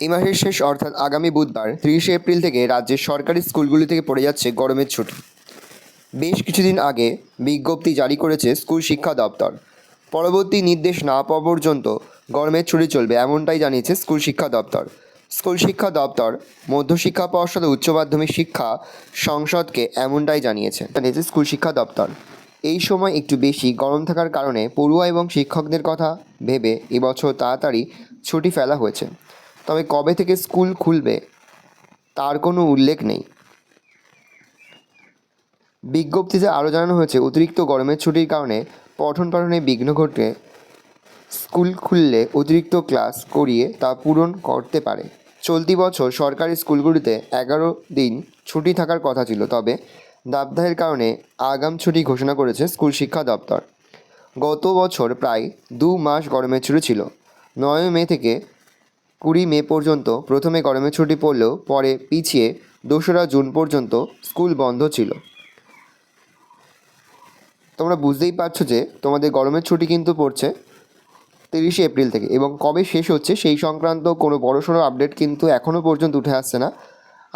এই মাসের শেষ, অর্থাৎ আগামী বুধবার, তিরিশে এপ্রিল থেকে রাজ্যের সরকারি স্কুলগুলি থেকে পড়ে যাচ্ছে গরমের ছুটি। বেশ কিছুদিন আগে বিজ্ঞপ্তি জারি করেছে স্কুল শিক্ষা দপ্তর। পরবর্তী নির্দেশ না পাওয়া পর্যন্ত গরমের ছুটি চলবে এমনটাই জানিয়েছে স্কুল শিক্ষা দপ্তর। স্কুল শিক্ষা দপ্তর মধ্যশিক্ষা পর্ষদ উচ্চ মাধ্যমিক শিক্ষা সংসদকে এমনটাই জানিয়েছে। জানিয়েছে স্কুল শিক্ষা দপ্তর। এই সময় একটু বেশি গরম থাকার কারণে পড়ুয়া এবং শিক্ষকদের কথা ভেবে এবছর তাড়াতাড়ি ছুটি ফেলা হয়েছে। তবে কবে থেকে স্কুল খুলবে, তার কোনো উল্লেখ নেই। বিজ্ঞপ্তিতে আরও জানানো হয়েছে, অতিরিক্ত গরমের ছুটির কারণে পঠন পাঠনে বিঘ্ন ঘটে, স্কুল খুললে অতিরিক্ত ক্লাস করিয়ে তা পূরণ করতে পারে। চলতি বছর সরকারি স্কুলগুলিতে এগারো দিন ছুটি থাকার কথা ছিল, তবে দাবদাহের কারণে আগাম ছুটি ঘোষণা করেছে স্কুল শিক্ষা দপ্তর। গত বছর প্রায় দু মাস গরমের ছুটি ছিল। নয় মে থেকে কুড়ি মে পর্যন্ত প্রথমে গরমের ছুটি পড়লেও পরে পিছিয়ে দোসরা জুন পর্যন্ত স্কুল বন্ধ ছিল। তোমরা বুঝতেই পারছ যে তোমাদের গরমের ছুটি কিন্তু পড়ছে তিরিশে এপ্রিল থেকে এবং কবে শেষ হচ্ছে সেই সংক্রান্ত কোনো বড়সড় আপডেট কিন্তু এখনও পর্যন্ত উঠে আসছে না।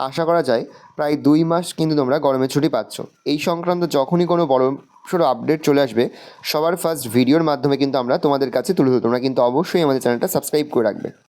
আশা করা যায় প্রায় দুই মাস কিন্তু তোমরা গরমের ছুটি পাচ্ছ। এই সংক্রান্ত যখনই কোনো বড় সড়ো আপডেট চলে আসবে, সবার ফার্স্ট ভিডিওর মাধ্যমে কিন্তু আমরা তোমাদের কাছে তুলে ধরবো। তোমরা কিন্তু অবশ্যই আমাদের চ্যানেলটা সাবস্ক্রাইব করে রাখবে।